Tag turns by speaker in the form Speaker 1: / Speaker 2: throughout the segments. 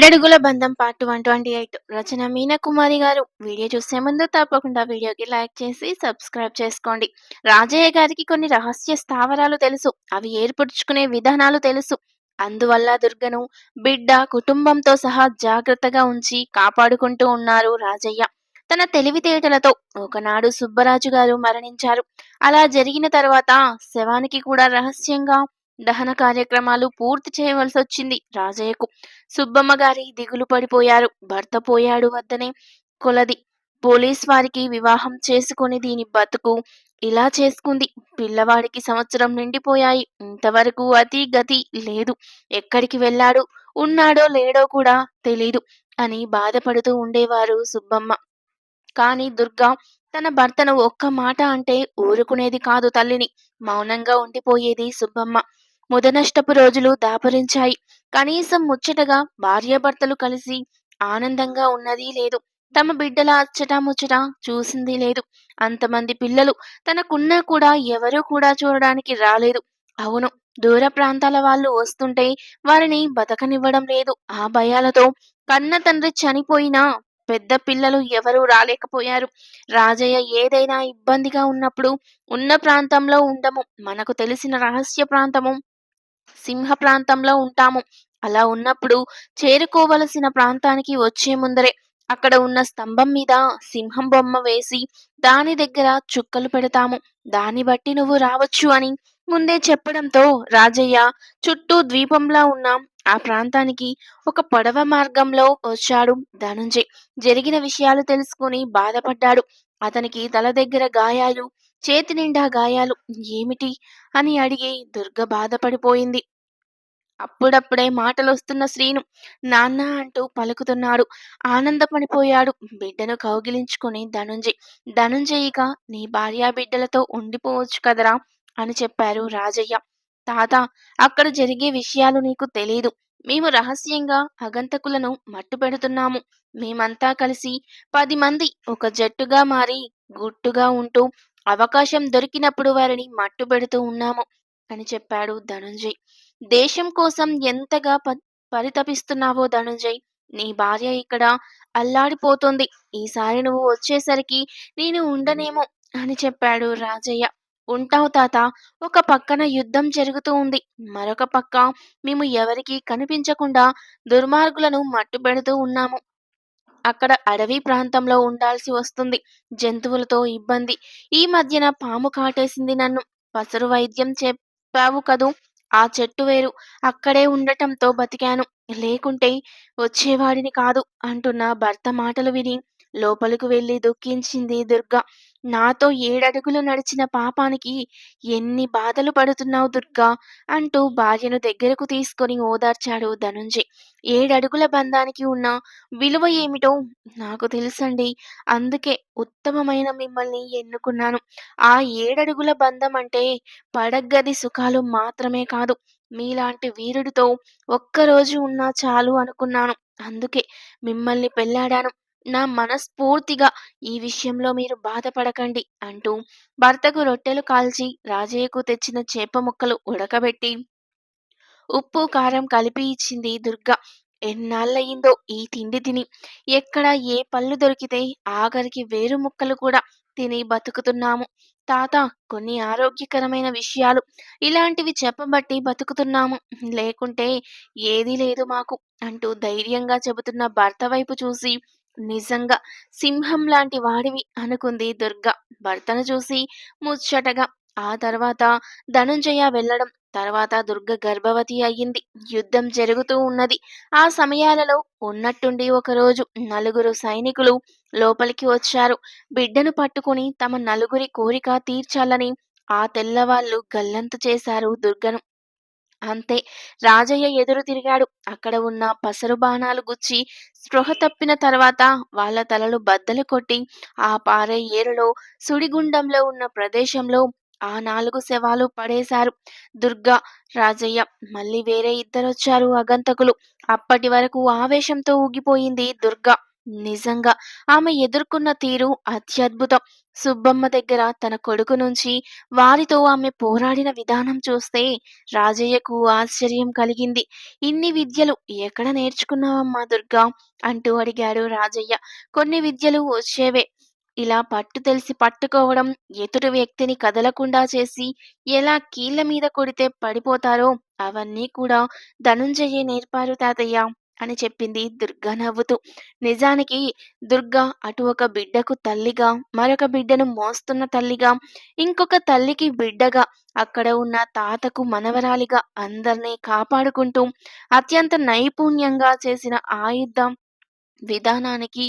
Speaker 1: ఏడడుగుల బంధం part one twenty eight. రచన మీనకుమారి గారు. వీడియో చూసే ముందు తప్పకుండా వీడియోకి లైక్ చేసి సబ్స్క్రైబ్ చేసుకోండి. రాజయ్య గారికి కొన్ని రహస్య స్థావరాలు తెలుసు. అవి ఏర్పరుచుకునే విధానాలు తెలుసు. అందువల్ల దుర్గను బిడ్డ కుటుంబంతో సహా జాగ్రత్తగా ఉంచి కాపాడుకుంటూ ఉన్నారు రాజయ్య. తన తెలివితేటలతో ఒకనాడు సుబ్బరాజు గారు మరణించారు. అలా జరిగిన తర్వాత శవానికి కూడా రహస్యంగా దహన కార్యక్రమాలు పూర్తి చేయవలసి వచ్చింది రాజయ్యకు. సుబ్బమ్మ గారి దిగులు పడిపోయారు. భర్త పోయాడు వద్దనే కొలది. పోలీస్ వారికి వివాహం చేసుకుని దీని బతుకు ఇలా చేసుకుంది. పిల్లవాడికి సంవత్సరం నిండిపోయాయి. ఇంతవరకు అతి గతి లేదు. ఎక్కడికి వెళ్ళాడు? ఉన్నాడో లేడో కూడా తెలీదు అని బాధపడుతూ ఉండేవారు సుబ్బమ్మ. కాని దుర్గా తన భర్తను ఒక్క మాట అంటే ఊరుకునేది కాదు తల్లిని. మౌనంగా ఉండిపోయేది సుబ్బమ్మ. ముదనష్టపు రోజులు దాపరించాయి. కనీసం ముచ్చటగా భార్యాభర్తలు కలిసి ఆనందంగా ఉన్నది లేదు. తమ బిడ్డల అచ్చట ముచ్చట చూసింది లేదు. అంతమంది పిల్లలు తనకున్నా కూడా ఎవరూ కూడా చూడడానికి రాలేదు. అవును దూర ప్రాంతాల వాళ్ళు వస్తుంటే వారిని బతకనివ్వడం లేదు. ఆ భయాలతో కన్న తండ్రి చనిపోయినా పెద్ద పిల్లలు ఎవరూ రాలేకపోయారు. రాజయ్య ఏదైనా ఇబ్బందిగా ఉన్నప్పుడు ఉన్న ప్రాంతంలో ఉండము. మనకు తెలిసిన రహస్య ప్రాంతము సింహ ప్రాంతంలో ఉంటాము. అలా ఉన్నప్పుడు చేరుకోవలసిన ప్రాంతానికి వచ్చే ముందరే అక్కడ ఉన్న స్తంభం మీద సింహం బొమ్మ వేసి దాని దగ్గర చుక్కలు పెడతాము. దాన్ని బట్టి నువ్వు రావచ్చు అని ముందే చెప్పడంతో రాజయ్య చుట్టూ ద్వీపంలా ఉన్న ఆ ప్రాంతానికి ఒక పొడవ మార్గంలో వచ్చాడు ధనుంజయ్. జరిగిన విషయాలు తెలుసుకుని బాధపడ్డాడు. అతనికి తల దగ్గర గాయాలు చేతి నిండా గాయాలు ఏమిటి? అని అడిగి దుర్గ బాధపడిపోయింది. అప్పుడప్పుడే మాటలొస్తున్న శ్రీను నాన్న అంటూ పలుకుతున్నాడు. ఆనందపడిపోయాడు. బిడ్డను కౌగిలించుకుని ధనుంజయ్ ధనుంజయిగా నీ భార్యా బిడ్డలతో ఉండిపోవచ్చు కదరా అని చెప్పారు రాజయ్య. తాత అక్కడ జరిగే విషయాలు నీకు తెలీదు. మేము రహస్యంగా అగంతకులను మట్టు పెడుతున్నాము. మేమంతా కలిసి పది మంది ఒక జట్టుగా మారి గుట్టుగా ఉంటూ అవకాశం దొరికినప్పుడు వారిని మట్టు పెడుతూ ఉన్నాము అని చెప్పాడు ధనుంజయ్. దేశం కోసం ఎంతగా ప- పరితపిస్తున్నావో ధనుంజయ్ నీ భార్య ఇక్కడ అల్లాడిపోతుంది. ఈసారి నువ్వు వచ్చేసరికి నేను ఉండనేమో అని చెప్పాడు రాజయ్య. ఉంటావు తాత ఒక పక్కన యుద్ధం జరుగుతూ ఉంది. మరొక పక్క మేము ఎవరికీ కనిపించకుండా దుర్మార్గులను మట్టుబెడుతూ ఉన్నాము. అక్కడ అడవి ప్రాంతంలో ఉండాల్సి వస్తుంది. జంతువులతో ఇబ్బంది. ఈ మధ్యన పాము కాటేసింది నన్ను. పసరు వైద్యం చెప్పావు కదూ? ఆ చెట్టు వేరు. అక్కడే ఉండటంతో బతికాను. లేకుంటే వచ్చేవాడిని కాదు అంటున్న భర్త మాటలు విని లోపలికి వెళ్ళి దుఃఖించింది దుర్గ. నాతో ఏడడుగులు నడిచిన పాపానికి ఎన్ని బాధలు పడుతున్నావు దుర్గా? అంటూ భార్యను దగ్గరకు తీసుకొని ఓదార్చాడు ధనుంజయ్. ఏడడుగుల బంధానికి ఉన్న విలువ ఏమిటో నాకు తెలుసండి. అందుకే ఉత్తమమైన మిమ్మల్ని ఎన్నుకున్నాను. ఆ ఏడడుగుల బంధం అంటే పడగ్గది సుఖాలు మాత్రమే కాదు. మీలాంటి వీరుడితో ఒక్కరోజు ఉన్నా చాలు అనుకున్నాను. అందుకే మిమ్మల్ని పెళ్ళాడాను నా మనస్ఫూర్తిగా ఈ విషయంలో మీరు బాధపడకండి అంటూ భర్తకు రొట్టెలు కాల్చి రాజయ్యకు తెచ్చిన చేప ముక్కలు ఉడకబెట్టి ఉప్పు కారం కలిపి ఇచ్చింది దుర్గ. ఎన్నాళ్ళయిందో ఈ తిండి తిని. ఎక్కడ ఏ పళ్ళు దొరికితే ఆఖరికి వేరు ముక్కలు కూడా తిని బతుకుతున్నాము. తాత కొన్ని ఆరోగ్యకరమైన విషయాలు. ఇలాంటివి చెప్పబట్టి బతుకుతున్నాము. లేకుంటే ఏదీ లేదు మాకు అంటూ ధైర్యంగా చెబుతున్న భర్త వైపు చూసి నిజంగా సింహం లాంటి వాడివి అనుకుంది దుర్గ. భర్తను చూసి ముచ్చటగా ఆ తర్వాత ధనుంజయ వెళ్ళడం తర్వాత దుర్గ గర్భవతి అయ్యింది. యుద్ధం జరుగుతూ ఉన్నది. ఆ సమయాలలో ఉన్నట్టుండి ఒకరోజు నలుగురు సైనికులు లోపలికి వచ్చారు. బిడ్డను పట్టుకుని తమ నలుగురి కోరిక తీర్చాలని ఆ తెల్లవాళ్ళు గల్లంతు చేశారు దుర్గను. అంతే. రాజయ్య ఎదురు తిరిగాడు. అక్కడ ఉన్న పసరు బాణాలు గుచ్చి స్పృహ తప్పిన తర్వాత వాళ్ళ తలలు బద్దలు కొట్టి ఆ పారే ఏరులో సుడిగుండంలో ఉన్న ప్రదేశంలో ఆ నాలుగు శవాలు పడేశారు. దుర్గా రాజయ్య మళ్ళీ వేరే ఇద్దరొచ్చారు అగంతకులు. అప్పటి వరకు ఆవేశంతో ఊగిపోయింది దుర్గా. నిజంగా ఆమె ఎదుర్కొన్న తీరు అత్యద్భుతం. సుబ్బమ్మ దగ్గర తన కొడుకు నుంచి వారితో ఆమె పోరాడిన విధానం చూస్తే రాజయ్యకు ఆశ్చర్యం కలిగింది. "ఇన్ని విద్యలు ఎక్కడ నేర్చుకున్నావమ్మా దుర్గా" అంటూ అడిగాడు రాజయ్య. "కొన్ని విద్యలు వచ్చేవే. ఇలా పట్టు తెలిసి పట్టుకోవడం, ఎదుటి వ్యక్తిని కదలకుండా చేసి ఎలా కీళ్ళ మీద కొడితే పడిపోతారో అవన్నీ కూడా ధనుంజయే నేర్పారు తాతయ్య" అని చెప్పింది దుర్గా నవ్వుతూ. నిజానికి దుర్గా అటు ఒక బిడ్డకు తల్లిగా, మరొక బిడ్డను మోస్తున్న తల్లిగా, ఇంకొక తల్లికి బిడ్డగా, అక్కడ ఉన్న తాతకు మనవరాలిగా అందరినీ కాపాడుకుంటూ అత్యంత నైపుణ్యంగా చేసిన ఆయుధం విధానానికి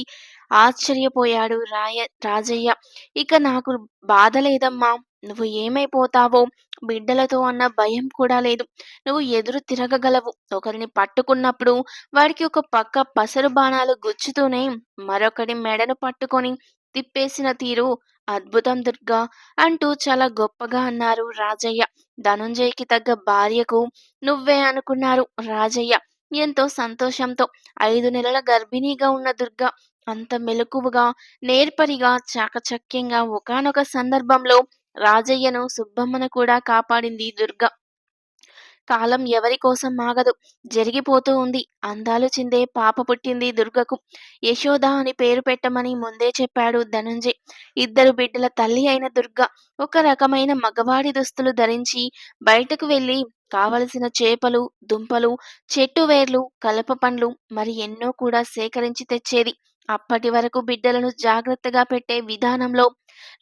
Speaker 1: ఆశ్చర్యపోయాడు రాయ రాజయ్య. "ఇక నాకు బాధ లేదమ్మా. నువ్వు ఏమైపోతావో బిడ్డలతో అన్న భయం కూడా లేదు. నువ్వు ఎదురు తిరగగలవు. ఒకరిని పట్టుకున్నప్పుడు వాడికి ఒక పక్క పసరు బాణాలు గుచ్చుతూనే మరొకడి మెడను పట్టుకొని తిప్పేసిన తీరు అద్భుతం దుర్గా" అంటూ చాలా గొప్పగా అన్నారు రాజయ్య. ధనుంజయకి తగ్గ భార్యకు నువ్వే అనుకున్నారు రాజయ్య ఎంతో సంతోషంతో. ఐదు నెలల గర్భిణీగా ఉన్న దుర్గ అంత మెలకువగా, నేర్పరిగా, చాకచక్యంగా ఒకనొక సందర్భంలో రాజయ్యను, సుబ్బమ్మను కూడా కాపాడింది దుర్గ. కాలం ఎవరి కోసం ఆగదు. జరిగిపోతూ ఉంది. అందాలు చిందే పాప పుట్టింది దుర్గకు. యశోద అని పేరు పెట్టమని ముందే చెప్పాడు ధనుంజయ్. ఇద్దరు బిడ్డల తల్లి అయిన దుర్గ ఒక రకమైన మగవాడి దుస్తులు ధరించి బయటకు వెళ్ళి కావలసిన చేపలు, దుంపలు, చెట్టు వేర్లు, కలప పండ్లు మరి ఎన్నో కూడా సేకరించి తెచ్చేది. అప్పటి వరకు బిడ్డలను జాగ్రత్తగా పెట్టే విధానంలో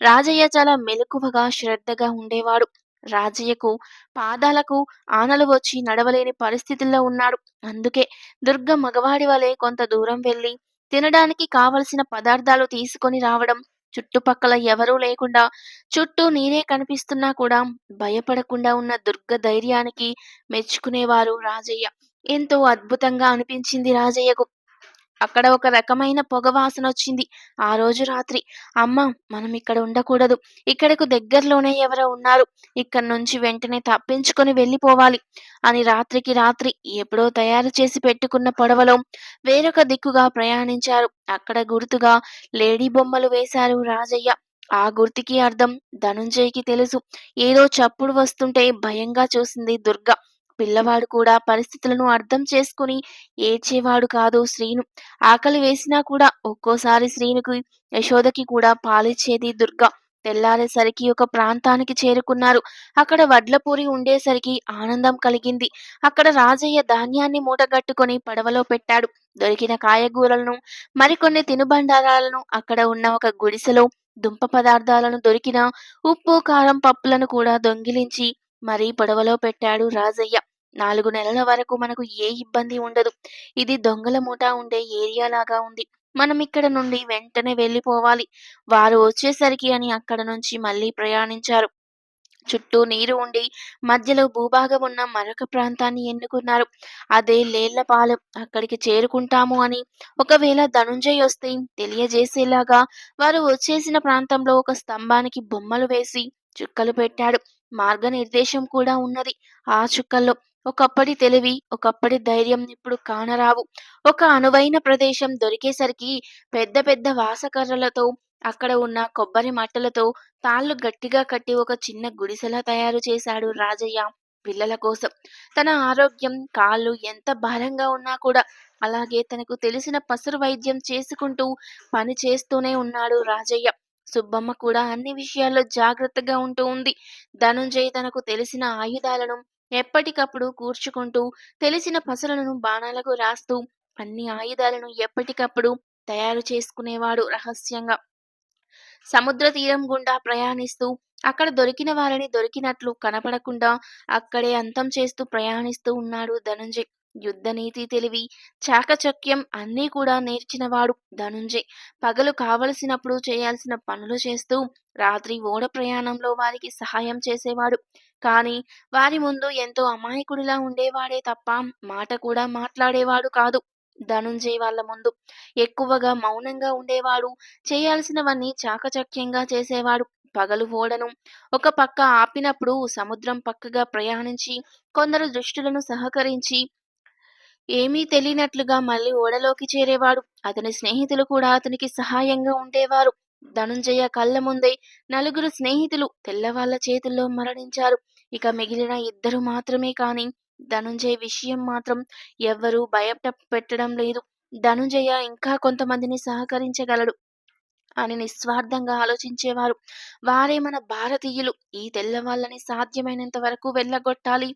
Speaker 1: రాజయ్య చాలా మెలకువగా, శ్రద్ధగా ఉండేవాడు. రాజయ్యకు పాదాలకు ఆనలు వచ్చి నడవలేని పరిస్థితుల్లో ఉన్నాడు. అందుకే దుర్గ మగవాడి వలె కొంత దూరం వెళ్ళి తినడానికి కావలసిన పదార్థాలు తీసుకొని రావడం, చుట్టుపక్కల ఎవరూ లేకుండా చుట్టూ నీరే కనిపిస్తున్నా కూడా భయపడకుండా ఉన్న దుర్గ ధైర్యానికి మెచ్చుకునేవారు రాజయ్య. ఎంతో అద్భుతంగా అనిపించింది రాజయ్యకు. అక్కడ ఒక రకమైన పొగ వాసనొచ్చింది. ఆ రోజు రాత్రి అమ్మ మనం ఇక్కడ ఉండకూడదు. ఇక్కడకు దగ్గరలోనే ఎవరో ఉన్నారు. ఇక్కడ నుంచి వెంటనే తప్పించుకొని వెళ్ళిపోవాలి అని రాత్రికి రాత్రి ఎప్పుడో తయారు చేసి పెట్టుకున్న పడవలో వేరొక దిక్కుగా ప్రయాణించారు. అక్కడ గుర్తుగా లేడీ బొమ్మలు వేశారు రాజయ్య. ఆ గుర్తుకి అర్థం ధనుంజయ్కి తెలుసు. ఏదో చప్పుడు వస్తుంటే భయంగా చూసింది దుర్గ. పిల్లవాడు కూడా పరిస్థితులను అర్థం చేసుకుని ఏడ్చేవాడు కాదు శ్రీను. ఆకలి వేసినా కూడా ఒక్కోసారి శ్రీనుకి, యశోదకి కూడా పాలిచ్చేది దుర్గ. తెల్లారేసరికి ఒక ప్రాంతానికి చేరుకున్నారు. అక్కడ వడ్లపూరి ఉండేసరికి ఆనందం కలిగింది. అక్కడ రాజయ్య ధాన్యాన్ని మూటగట్టుకొని పడవలో పెట్టాడు. దొరికిన కాయగూరలను, మరికొన్ని తినుబండారాలను అక్కడ ఉన్న ఒక గుడిసెలో దుంప పదార్థాలను దొరికిన ఉప్పు, కారం, పప్పులను కూడా దొంగిలించి మరీ పడవలో పెట్టాడు రాజయ్య. నాలుగు నెలల వరకు మనకు ఏ ఇబ్బంది ఉండదు. ఇది దొంగల మూట ఉండే ఏరియాలాగా ఉంది. మనం ఇక్కడ నుండి వెంటనే వెళ్ళిపోవాలి. వారు వచ్చేసరికి అని అక్కడ నుంచి మళ్ళీ ప్రయాణించారు. చుట్టూ నీరు ఉండి మధ్యలో భూభాగం ఉన్న మరొక ప్రాంతాన్ని ఎన్నుకున్నారు. అదే లేళ్ళపాలెం. అక్కడికి చేరుకుంటాము అని ఒకవేళ ధనుంజయ్ వస్తే తెలియజేసేలాగా వారు వచ్చేసిన ప్రాంతంలో ఒక స్తంభానికి బొమ్మలు వేసి చుక్కలు పెట్టాడు. మార్గనిర్దేశం కూడా ఉన్నది ఆ చుక్కల్లో. ఒకప్పటి తెలివి, ఒకప్పటి ధైర్యం ఇప్పుడు కానరావు. ఒక అనువైన ప్రదేశం దొరికేసరికి పెద్ద పెద్ద వాసకర్రలతో అక్కడ ఉన్న కొబ్బరి మట్టలతో తాళ్ళు గట్టిగా కట్టి ఒక చిన్న గుడిసెలా తయారు చేశాడు రాజయ్య పిల్లల కోసం. తన ఆరోగ్యం, కాళ్ళు ఎంత భారంగా ఉన్నా కూడా అలాగే తనకు తెలిసిన పసురు వైద్యం చేసుకుంటూ పని చేస్తూనే ఉన్నాడు రాజయ్య. సుబ్బమ్మ కూడా అన్ని విషయాల్లో జాగ్రత్తగా ఉంటూ ఉంది. ధనుంజయ్ తనకు తెలిసిన ఆయుధాలను ఎప్పటికప్పుడు కూర్చుకుంటూ, తెలిసిన పసలను బాణాలకు రాస్తూ అన్ని ఆయుధాలను ఎప్పటికప్పుడు తయారు చేసుకునేవాడు రహస్యంగా. సముద్ర తీరం గుండా ప్రయాణిస్తూ అక్కడ దొరికిన వారిని దొరికినట్లు కనపడకుండా అక్కడే అంతం చేస్తూ ప్రయాణిస్తూ ఉన్నాడు ధనంజయ్ యుద్ధ నీతి, తెలివి, చాకచక్యం అన్నీ కూడా నేర్చినవాడు ధనుంజయ్. పగలు కావలసినప్పుడు చేయాల్సిన పనులు చేస్తూ, రాత్రి ఓడ ప్రయాణంలో వారికి సహాయం చేసేవాడు. కానీ వారి ముందు ఎంతో అమాయకుడిలా ఉండేవాడే తప్ప మాట కూడా మాట్లాడేవాడు కాదు ధనుంజయ్ వాళ్ళ ముందు. ఎక్కువగా మౌనంగా ఉండేవాడు. చేయాల్సినవన్నీ చాకచక్యంగా చేసేవాడు. పగలు ఓడను ఒక పక్క ఆపినప్పుడు సముద్రం పక్కగా ప్రయాణించి కొందరు దుష్టులను సహకరించి ఏమీ తెలియనట్లుగా మళ్ళీ ఓడలోకి చేరేవాడు. అతని స్నేహితులు కూడా అతనికి సహాయంగా ఉండేవారు. ధనుంజయ కళ్ళ ముందే నలుగురు స్నేహితులు తెల్లవాళ్ళ చేతుల్లో మరణించారు. ఇక మిగిలిన ఇద్దరు మాత్రమే కాని ధనుంజయ్ విషయం మాత్రం ఎవ్వరూ బయట పెట్టడం లేదు. ధనుంజయ ఇంకా కొంతమందిని సహకరించగలడు. అని నిస్వార్థంగా ఆలోచించేవారు. వారే మన భారతీయులు. ఈ తెల్లవాళ్ళని సాధ్యమైనంత వరకు వెళ్ళగొట్టాలి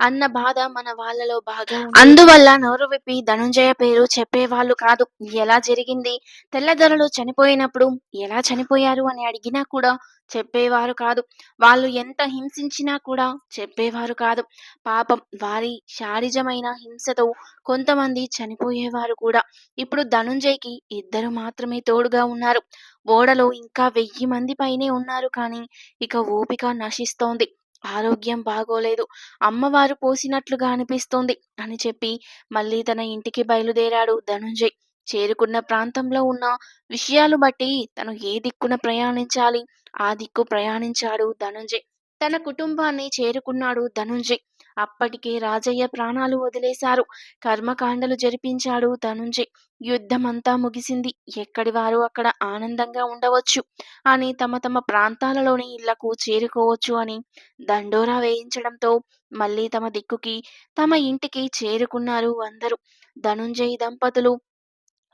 Speaker 1: అన్న బాధ మన వాళ్ళలో బాగా అందువల్ల నోరు విప్పి ధనుంజయ పేరు చెప్పేవాళ్ళు కాదు. ఎలా జరిగింది? తెల్లదొరలు చనిపోయినప్పుడు ఎలా చనిపోయారు అని అడిగినా కూడా చెప్పేవారు కాదు. వాళ్ళు ఎంత హింసించినా కూడా చెప్పేవారు కాదు. పాపం వారి శారీజమైన హింసతో కొంతమంది చనిపోయేవారు కూడా. ఇప్పుడు ధనుంజయ్కి ఇద్దరు మాత్రమే తోడుగా ఉన్నారు. ఓడలో ఇంకా వెయ్యి మంది పైనే ఉన్నారు కానీ ఇక ఓపిక నశిస్తోంది. ఆరోగ్యం బాగోలేదు. అమ్మవారు పోసినట్లుగా అనిపిస్తోంది అని చెప్పి మళ్ళీ తన ఇంటికి బయలుదేరాడు ధనుంజయ్. చేరుకున్న ప్రాంతంలో ఉన్న విషయాలు బట్టి తను ఏ దిక్కున ప్రయాణించాలి ఆ దిక్కు ప్రయాణించాడు ధనుంజయ్. తన కుటుంబాన్ని చేరుకున్నాడు ధనుంజయ్. అప్పటికే రాజయ్య ప్రాణాలు వదిలేశారు. కర్మకాండలు జరిపించాడు ధనుంజయ్. యుద్ధమంతా ముగిసింది. ఎక్కడి వారు అక్కడ ఆనందంగా ఉండవచ్చు. అని తమ తమ ప్రాంతాలలోని ఇళ్ళకు చేరుకోవచ్చు అని దండోరా వేయించడంతో మళ్ళీ తమ దిక్కుకి తమ ఇంటికి చేరుకున్నారు అందరూ. ధనుంజయ్ దంపతులు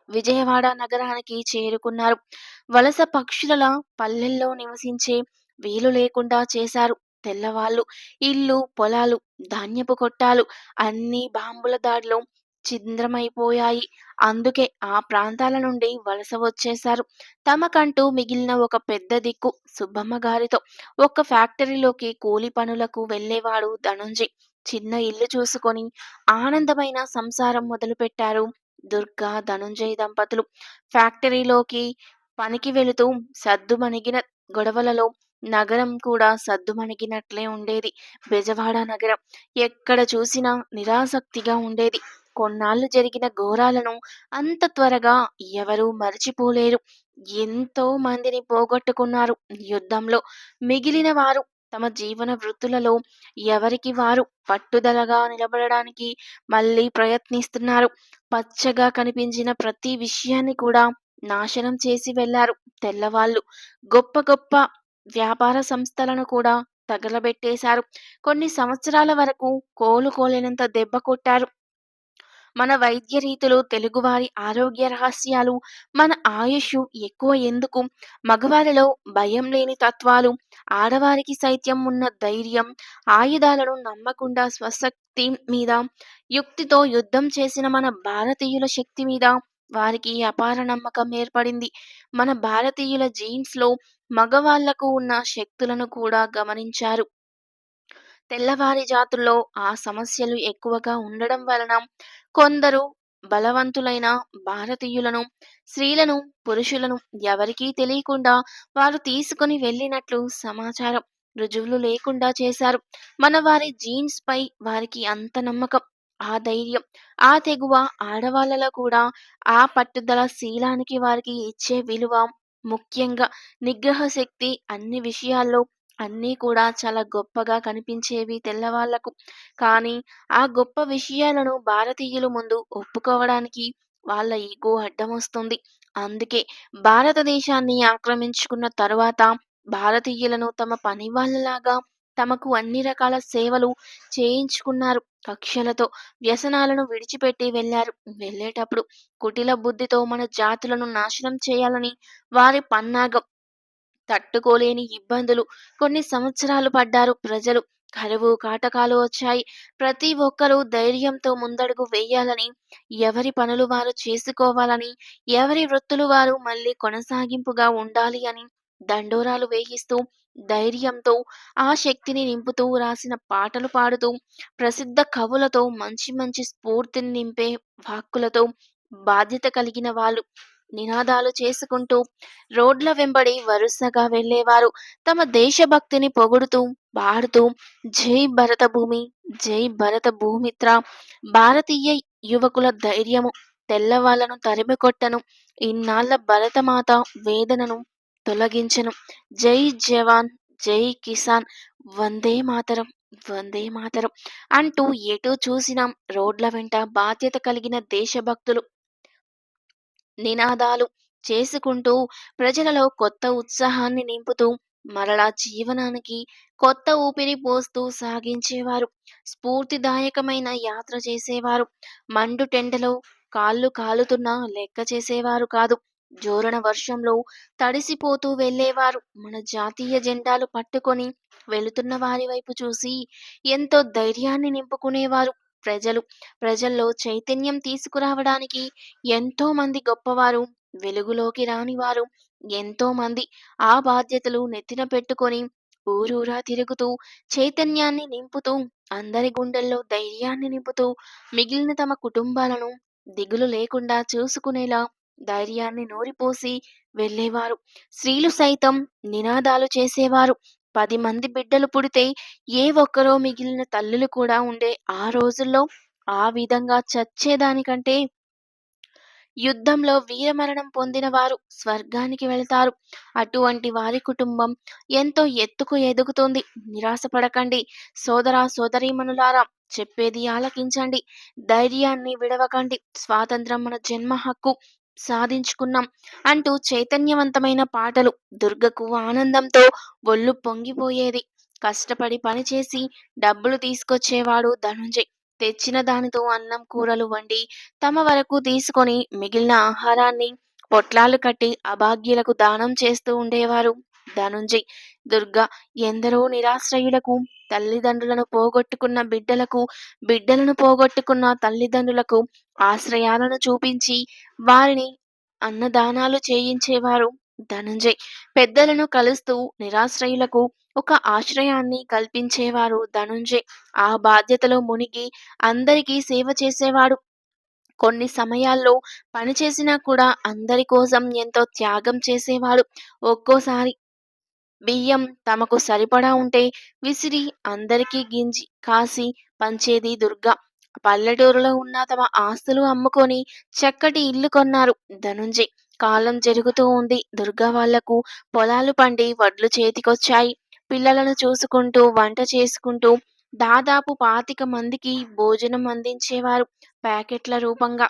Speaker 1: విజయవాడ నగరానికి చేరుకున్నారు. వలస పక్షులలా పల్లెల్లో నివసించే వీలు లేకుండా చేశారు. తెల్లవాళ్ళు ఇల్లు పొలాలు ధాన్యపు కొట్టాలు అన్నీ బాంబుల దాడిలో ఛిద్రమైపోయాయి. అందుకే ఆ ప్రాంతాల నుండి వలస వచ్చేశారు. తమకంటూ మిగిలిన ఒక పెద్ద దిక్కు సుబ్బమ్మ గారితో ఒక ఫ్యాక్టరీలోకి కూలి పనులకు వెళ్ళేవాడు ధనుంజయ్ చిన్న ఇల్లు చూసుకొని ఆనందమైన సంసారం మొదలుపెట్టారు దుర్గా ధనుంజయ్ దంపతులు. ఫ్యాక్టరీలోకి పనికి వెళుతూ సద్దుమణిగిన గొడవలలో నగరం కూడా సద్దుమణిగినట్లే ఉండేది. బెజవాడ నగరం ఎక్కడ చూసినా నిరాసక్తిగా ఉండేది. కొన్నాళ్ళు జరిగిన ఘోరాలను అంత త్వరగా ఎవరూ మరచిపోలేరు. ఎంతో మందిని పోగొట్టుకున్నారు యుద్ధంలో. మిగిలిన వారు తమ జీవన వృత్తులలో ఎవరికి వారు పట్టుదలగా నిలబడడానికి మళ్ళీ ప్రయత్నిస్తున్నారు. పచ్చగా కనిపించిన ప్రతి విషయాన్ని కూడా నాశనం చేసి వెళ్ళారు తెల్లవాళ్ళు. గొప్ప గొప్ప వ్యాపార సంస్థలను కూడా తగలబెట్టేశారు. కొన్ని సంవత్సరాల వరకు కోలుకోలేనంత దెబ్బ కొట్టారు. మన వైద్య రీతులు తెలుగువారి ఆరోగ్య రహస్యాలు మన ఆయుష్ ఎక్కువ ఎందుకు? మగవారిలో భయం లేని తత్వాలు ఆడవారికి సైత్యం ఉన్న ధైర్యం ఆయుధాలను నమ్మకుండా స్వశక్తి మీద యుక్తితో యుద్ధం చేసిన మన భారతీయుల శక్తి మీద వారికి అపార నమ్మకం ఏర్పడింది. మన భారతీయుల జీన్స్లో మగవాళ్ళకు ఉన్న శక్తులను కూడా గమనించారు. తెల్లవారి జాతుల్లో ఆ సమస్యలు ఎక్కువగా ఉండడం వలన కొందరు బలవంతులైన భారతీయులను స్త్రీలను పురుషులను ఎవరికీ తెలియకుండా వారు తీసుకుని వెళ్ళినట్లు సమాచారం రుజువులు లేకుండా చేశారు. మన వారి జీన్స్ పై వారికి అంత నమ్మకం. ఆ ధైర్యం ఆ తెగువ ఆడవాళ్ళలో కూడా ఆ పట్టుదల శీలానికి వారికి ఇచ్చే విలువ ముఖ్యంగా నిగ్రహ శక్తి అన్ని విషయాల్లో అన్నీ కూడా చాలా గొప్పగా కనిపించేవి తెల్లవాళ్ళకు కానీ ఆ గొప్ప విషయాలను భారతీయుల ముందు ఒప్పుకోవడానికి వాళ్ళ ఈగో అడ్డం వస్తుంది. అందుకే భారతదేశాన్ని ఆక్రమించుకున్న తరువాత భారతీయులను తమ పని వాళ్ళలాగా తమకు అన్ని రకాల సేవలు చేయించుకున్నారు. కక్షలతో వ్యసనాలను విడిచిపెట్టి వెళ్ళారు. వెళ్ళేటప్పుడు కుటిల బుద్ధితో మన జాతులను నాశనం చేయాలని వారి పన్నాగం. తట్టుకోలేని ఇబ్బందులు కొన్ని సంవత్సరాలు పడ్డారు ప్రజలు. కరువు కాటకాలు వచ్చాయి. ప్రతి ఒక్కరూ ధైర్యంతో ముందడుగు వేయాలని ఎవరి పనులు వారు చేసుకోవాలని ఎవరి వృత్తులు వారు మళ్ళీ కొనసాగింపుగా ఉండాలి అని దండోరాలు వేయిస్తూ ధైర్యంతో ఆ శక్తిని నింపుతూ రాసిన పాటలు పాడుతూ ప్రసిద్ధ కవులతో మంచి మంచి స్ఫూర్తిని నింపే వాక్కులతో బాధ్యత కలిగిన వాళ్ళు నినాదాలు చేసుకుంటూ రోడ్ల వెంబడి వరుసగా వెళ్ళేవారు. తమ దేశభక్తిని పొగుడుతూ పాడుతూ జై భరత భూమి జై భరత భూమిత్ర భారతీయ యువకుల ధైర్యము తెల్లవాళ్ళను తరిమికొట్టను ఇన్నాళ్ళ భరతమాత వేదనను తొలగించను. జై జవాన్ జై కిసాన్ వందే మాతరం వందే మాతరం అంటూ ఎటు చూసినా రోడ్ల వెంట బాధ్యత కలిగిన దేశభక్తులు. నినాదాలు చేసుకుంటూ ప్రజలలో కొత్త ఉత్సాహాన్ని నింపుతూ మరలా జీవనానికి కొత్త ఊపిరి పోస్తూ సాగించేవారు. స్ఫూర్తిదాయకమైన యాత్ర చేసేవారు. మండు టెండలో కాళ్ళు కాలుతున్నా లెక్క చేసేవారు కాదు. జోరణ వర్షంలో తడిసిపోతూ వెళ్ళేవారు. మన జాతీయ జెండాలు పట్టుకొని వెళుతున్న వారి వైపు చూసి ఎంతో ధైర్యాన్ని నింపుకునేవారు. ప్రజలు ప్రజల్లో చైతన్యం తీసుకురావడానికి ఎంతో మంది గొప్పవారు వెలుగులోకి రానివారు. ఎంతో మంది ఆ బాధ్యతలు నెత్తిన పెట్టుకొని ఊరూరా తిరుగుతూ చైతన్యాన్ని నింపుతూ అందరి గుండెల్లో ధైర్యాన్ని నింపుతూ మిగిలిన తమ కుటుంబాలను దిగులు లేకుండా చూసుకునేలా ధైర్యాన్ని నూరిపోసి వెళ్ళేవారు. స్త్రీలు సైతం నినాదాలు చేసేవారు. పది మంది బిడ్డలు పుడితే ఏ ఒక్కరో మిగిలిన తల్లులు కూడా ఉండే ఆ రోజుల్లో ఆ విధంగా చచ్చేదానికంటే యుద్ధంలో వీరమరణం పొందిన వారు స్వర్గానికి వెళతారు. అటువంటి వారి కుటుంబం ఎంతో ఎత్తుకు ఎదుగుతుంది. నిరాశపడకండి. సోదరా సోదరీమణులారా చెప్పేది ఆలకించండి. ధైర్యాన్ని విడవకండి. స్వాతంత్రం మన జన్మ హక్కు. సాధించుకున్నాం అంటూ చైతన్యవంతమైన పాటలు దుర్గకు ఆనందంతో ఒళ్ళు పొంగిపోయేది. కష్టపడి పనిచేసి డబ్బులు తీసుకొచ్చేవాడు ధనుంజయ్. తెచ్చిన దానితో అన్నం కూరలు వండి తమ వరకు తీసుకొని మిగిలిన ఆహారాన్ని పొట్లాలు కట్టి అభాగ్యులకు దానం చేస్తూ ఉండేవారు. ధనుంజయ్ దుర్గ ఎందరో నిరాశ్రయులకు తల్లిదండ్రులను పోగొట్టుకున్న బిడ్డలకు బిడ్డలను పోగొట్టుకున్న తల్లిదండ్రులకు ఆశ్రయాలను చూపించి వారిని అన్నదానాలు చేయించేవారు ధనుంజయ్. పెద్దలను కలుస్తూ నిరాశ్రయులకు ఒక ఆశ్రయాన్ని కల్పించేవారు ధనుంజయ్. ఆ బాధ్యతలో మునిగి అందరికీ సేవ చేసేవాడు. కొన్ని సమయాల్లో పనిచేసినా కూడా అందరి కోసం ఎంతో త్యాగం చేసేవాడు. ఒక్కోసారి బియ్యం తమకు సరిపడా ఉంటే విసిరి అందరికీ గింజి కాసి పంచేది దుర్గ. పల్లెటూరులో ఉన్న తమ ఆస్తులు అమ్ముకొని చక్కటి ఇల్లు కొన్నారు ధనుంజయ్. కాలం జరుగుతూ ఉంది. దుర్గా వాళ్ళకు పొలాలు పండి వడ్లు చేతికొచ్చాయి. పిల్లలను చూసుకుంటూ వంట చేసుకుంటూ దాదాపు పాతిక మందికి భోజనం అందించేవారు ప్యాకెట్ల రూపంగా.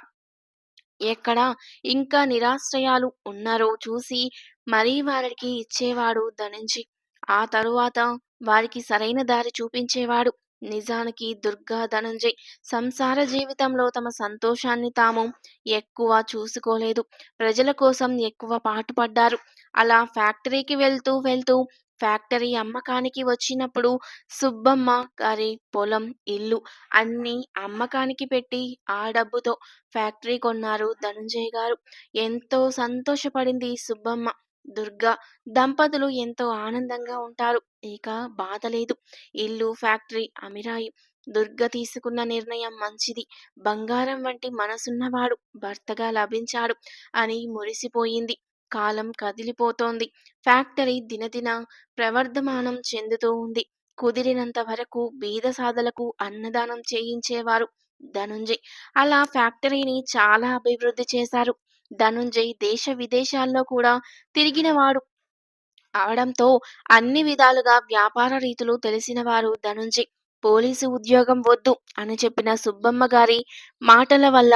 Speaker 1: ఎక్కడ ఇంకా నిరాశ్రయాలు ఉన్నారో చూసి మరీ వారికి ఇచ్చేవాడు ధనుంజయ్ ఆ తరువాత వారికి సరైన దారి చూపించేవాడు. నిజానికి దుర్గా ధనంజయ్ సంసార జీవితంలో తమ సంతోషాన్ని తాము ఎక్కువ చూసుకోలేదు. ప్రజల కోసం ఎక్కువ పాటుపడ్డారు. అలా ఫ్యాక్టరీకి వెళ్తూ వెళ్తూ ఫ్యాక్టరీ అమ్మకానికి వచ్చినప్పుడు సుబ్బమ్మ గారి పొలం ఇల్లు అన్నీ అమ్మకానికి పెట్టి ఆ డబ్బుతో ఫ్యాక్టరీ కొన్నారు ధనుంజయ్ గారు. ఎంతో సంతోషపడింది సుబ్బమ్మ. దుర్గా దంపతులు ఎంతో ఆనందంగా ఉంటారు. ఇక బాధ లేదు. ఇల్లు ఫ్యాక్టరీ అమిరాయి దుర్గ తీసుకున్న నిర్ణయం మంచిది. బంగారం వంటి మనసున్నవాడు భర్తగా లభించాడు అని మురిసిపోయింది. కాలం కదిలిపోతోంది. ఫ్యాక్టరీ దినదిన ప్రవర్ధమానం చెందుతూ ఉంది. కుదిరినంత వరకు బీద సాధలకు అన్నదానం చేయించేవారు ధనుంజయ్. అలా ఫ్యాక్టరీని చాలా అభివృద్ధి చేశారు. ధనుంజయ్ దేశ విదేశాల్లో కూడా తిరిగినవాడు. అవడంతో అన్ని విధాలుగా వ్యాపార రీతులు తెలిసినవారు ధనుంజయ్. పోలీసు ఉద్యోగం వద్దు అని చెప్పిన సుబ్బమ్మ గారి మాటల వల్ల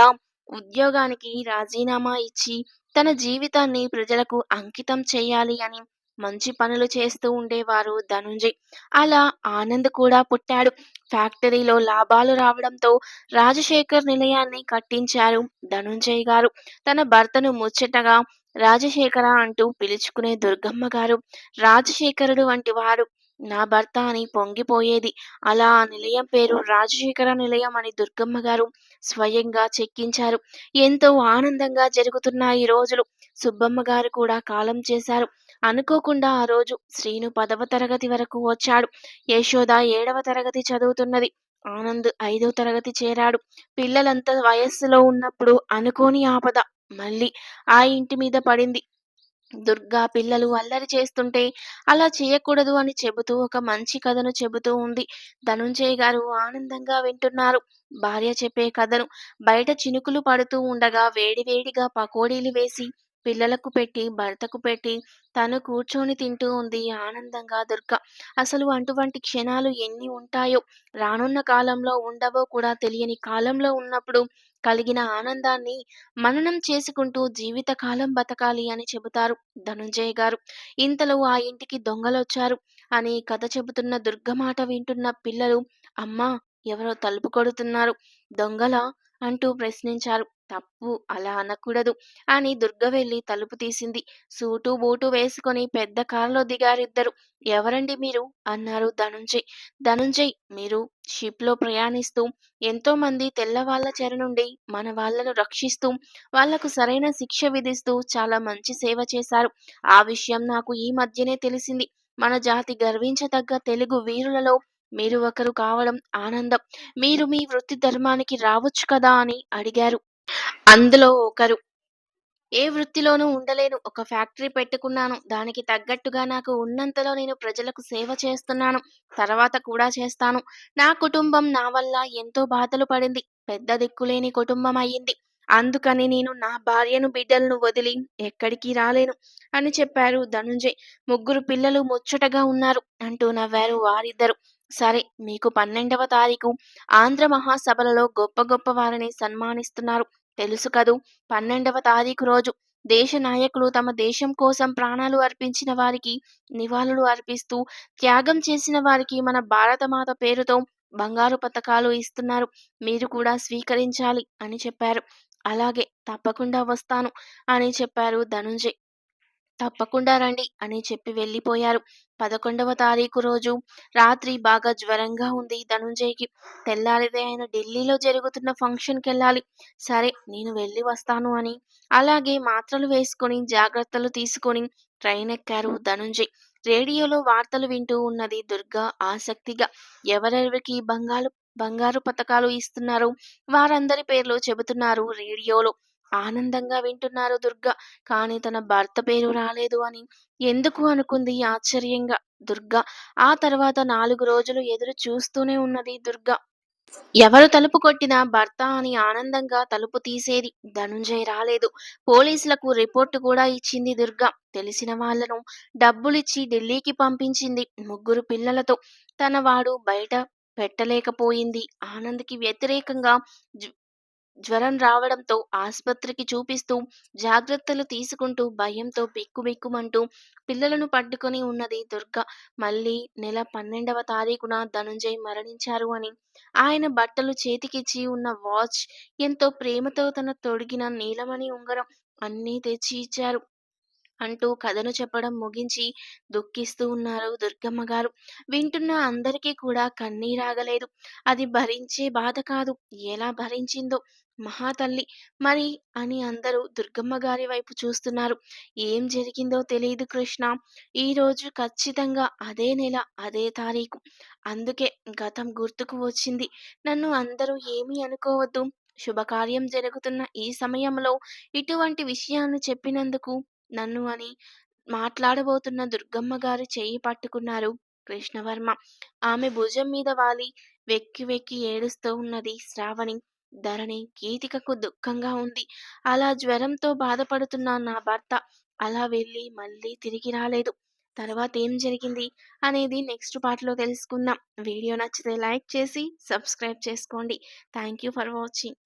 Speaker 1: ఉద్యోగానికి రాజీనామా ఇచ్చి తన జీవితాన్ని ప్రజలకు అంకితం చేయాలి అని మంచి పనులు చేస్తూ ఉండేవారు ధనుంజయ్. అలా ఆనంద్ కూడా పుట్టాడు. ఫ్యాక్టరీలో లాభాలు రావడంతో రాజశేఖర్ నిలయాన్ని కట్టించారు ధనుంజయ్ గారు. తన భర్తను ముచ్చటగా రాజశేఖర అంటూ పిలుచుకునే దుర్గమ్మ గారు. రాజశేఖరుడు వంటి వారు నా భర్త అని పొంగిపోయేది. అలా ఆ నిలయం పేరు రాజశేఖర నిలయం అని దుర్గమ్మ గారు స్వయంగా చెక్కించారు. ఎంతో ఆనందంగా జరుగుతున్న ఈ రోజులు సుబ్బమ్మ గారు కూడా కాలం చేశారు. అనుకోకుండా ఆ రోజు శ్రీను పదవ తరగతి వరకు వచ్చాడు. యశోద ఏడవ తరగతి చదువుతున్నది. ఆనంద్ ఐదవ తరగతి చేరాడు. పిల్లలంతా వయస్సులో ఉన్నప్పుడు అనుకోని ఆపద మళ్ళీ ఆ ఇంటి మీద పడింది. దుర్గా పిల్లలు అల్లరి చేస్తుంటే అలా చేయకూడదు అని చెబుతూ ఒక మంచి కథను చెబుతూ ఉంది. ధనుంజయ్ గారు ఆనందంగా వింటున్నారు. భార్య చెప్పే కథను బయట చినుకులు పడుతూ ఉండగా వేడివేడిగా పకోడీలు వేసి పిల్లలకు పెట్టి, భర్తకు పెట్టి, తను కూర్చొని తింటూ ఉంది ఆనందంగా దుర్గ. అసలు అటువంటి క్షణాలు ఎన్ని ఉంటాయో, రానున్న కాలంలో ఉండవో కూడా తెలియని కాలంలో ఉన్నప్పుడు కలిగిన ఆనందాన్ని మననం చేసుకుంటూ జీవితకాలం బతకాలి అని చెబుతారు ధనుంజయ గారు. ఇంతలో ఆ ఇంటికి దొంగలొచ్చారు అని కథ చెబుతున్న దుర్గ మాట వింటున్న పిల్లలు అమ్మా! ఎవరో తలుపు కొడుతున్నారు. దొంగల అంటూ ప్రశ్నించారు. తప్పు అలా అనకూడదు అని దుర్గ వెళ్ళి తలుపు తీసింది. సూటు బూటు వేసుకొని పెద్ద కారులో దిగారిద్దరు. ఎవరండి మీరు? అన్నారు ధనుంజయ్. ధనుంజయ్ మీరు షిప్లో ప్రయాణిస్తూ ఎంతో మంది తెల్లవాళ్ళ చెర నుండి మన వాళ్ళను రక్షిస్తూ వాళ్ళకు సరైన శిక్ష విధిస్తూ చాలా మంచి సేవ చేశారు. ఆ విషయం నాకు ఈ మధ్యనే తెలిసింది. మన జాతి గర్వించదగ్గ తెలుగు వీరులలో మీరు ఒకరు కావడం ఆనందం. మీరు మీ వృత్తి ధర్మానికి రావచ్చు కదా అని అడిగారు. అందులో ఒకరు ఏ వృత్తిలోనూ ఉండలేను. ఒక ఫ్యాక్టరీ పెట్టుకున్నాను. దానికి తగ్గట్టుగా నాకు ఉన్నంతలో నేను ప్రజలకు సేవ చేస్తున్నాను. తర్వాత కూడా చేస్తాను. నా కుటుంబం నా వల్ల ఎంతో బాధలు పడింది. పెద్ద దిక్కులేని కుటుంబం అయింది. అందుకని నేను నా భార్యను, బిడ్డలను వదిలి ఎక్కడికి రాలేను అని చెప్పారు ధనుంజయ్. ముగ్గురు పిల్లలు ముచ్చటగా ఉన్నారు అంటూ నవ్వారు వారిద్దరు. సరే మీకు పన్నెండవ తారీఖు. ఆంధ్ర మహాసభలలో గొప్ప గొప్ప వారిని సన్మానిస్తున్నారు. తెలుసు కదూ పన్నెండవ తారీఖు రోజు దేశ నాయకులు తమ దేశం కోసం ప్రాణాలు అర్పించిన వారికి నివాళులు అర్పిస్తూ త్యాగం చేసిన వారికి మన భారతమాత పేరుతో బంగారు పథకాలు ఇస్తున్నారు. మీరు కూడా స్వీకరించాలి అని చెప్పారు. అలాగే తప్పకుండా వస్తాను అని చెప్పారు ధనుంజయ్. తప్పకుండా రండి అని చెప్పి వెళ్ళిపోయారు. పదకొండవ తారీఖు రోజు రాత్రి బాగా జ్వరంగా ఉంది ధనుంజయ్కి. తెల్లారితే ఆయన ఢిల్లీలో జరుగుతున్న ఫంక్షన్కి వెళ్ళాలి సరే నేను వెళ్ళి వస్తాను అని. అలాగే మాత్రలు వేసుకొని జాగ్రత్తలు తీసుకొని ట్రైన్ ఎక్కారు ధనుంజయ్. రేడియోలో వార్తలు వింటూ ఉన్నది దుర్గా ఆసక్తిగా. ఎవరెవరికి బంగారు బంగారు పథకాలు ఇస్తున్నారు వారందరి పేర్లు చెబుతున్నారు రేడియోలో. ఆనందంగా వింటున్నారు దుర్గ. కానీ తన భర్త పేరు రాలేదు అని ఎందుకు అనుకుంది ఆశ్చర్యంగా దుర్గ. ఆ తర్వాత నాలుగు రోజులు ఎదురు చూస్తూనే ఉన్నది దుర్గ. ఎవరు తలుపు కొట్టినా భర్త అని ఆనందంగా తలుపు తీసేది ధనుంజయ్ రాలేదు. పోలీసులకు రిపోర్టు కూడా ఇచ్చింది దుర్గ. తెలిసిన వాళ్ళను డబ్బులిచ్చి ఢిల్లీకి పంపించింది ముగ్గురు పిల్లలతో. తన వాడు బయట పెట్టలేకపోయింది. ఆనంద్కి వ్యతిరేకంగా జ్వరం రావడంతో ఆస్పత్రికి చూపిస్తూ జాగ్రత్తలు తీసుకుంటూ భయంతో బిక్కుబిక్కుమంటూ పిల్లలను పట్టుకొని ఉన్నది దుర్గ. మళ్ళీ నెల పన్నెండవ తారీఖున ధనుంజయ్ మరణించారు అని. ఆయన బట్టలు చేతికిచ్చి ఉన్న వాచ్ ఎంతో ప్రేమతో తన తొడిగిన నీలమణి ఉంగరం అన్నీ తెచ్చి ఇచ్చారు అంటూ కథను చెప్పడం ముగించి దుఃఖిస్తూ ఉన్నారు దుర్గమ్మ గారు. వింటున్న అందరికీ కూడా కన్నీరాగలేదు అది భరించే బాధ కాదు. ఎలా భరించిందో మహాతల్లి. మరి అని అందరూ దుర్గమ్మ గారి వైపు చూస్తున్నారు. ఏం జరిగిందో తెలియదు కృష్ణ. ఈరోజు ఖచ్చితంగా అదే నెల అదే తారీఖు. అందుకే గతం గుర్తుకు వచ్చింది. నన్ను అందరూ ఏమీ అనుకోవద్దు. శుభకార్యం జరుగుతున్న ఈ సమయంలో ఇటువంటి విషయాన్ని చెప్పినందుకు నన్ను అని మాట్లాడబోతున్న దుర్గమ్మ గారు చేయి పట్టుకున్నారు కృష్ణవర్మ. ఆమె భుజం మీద వాలి వెక్కి వెక్కి ఏడుస్తూ ఉన్నది శ్రావణి. ధరణి గీతికకు దుఃఖంగా ఉంది. అలా జ్వరంతో బాధపడుతున్న నా భర్త అలా వెళ్ళి మళ్ళీ తిరిగి రాలేదు. తర్వాత ఏం జరిగింది అనేది నెక్స్ట్ పార్ట్లో తెలుసుకుందాం. వీడియో నచ్చితే లైక్ చేసి సబ్స్క్రైబ్ చేసుకోండి. Thank you for watching.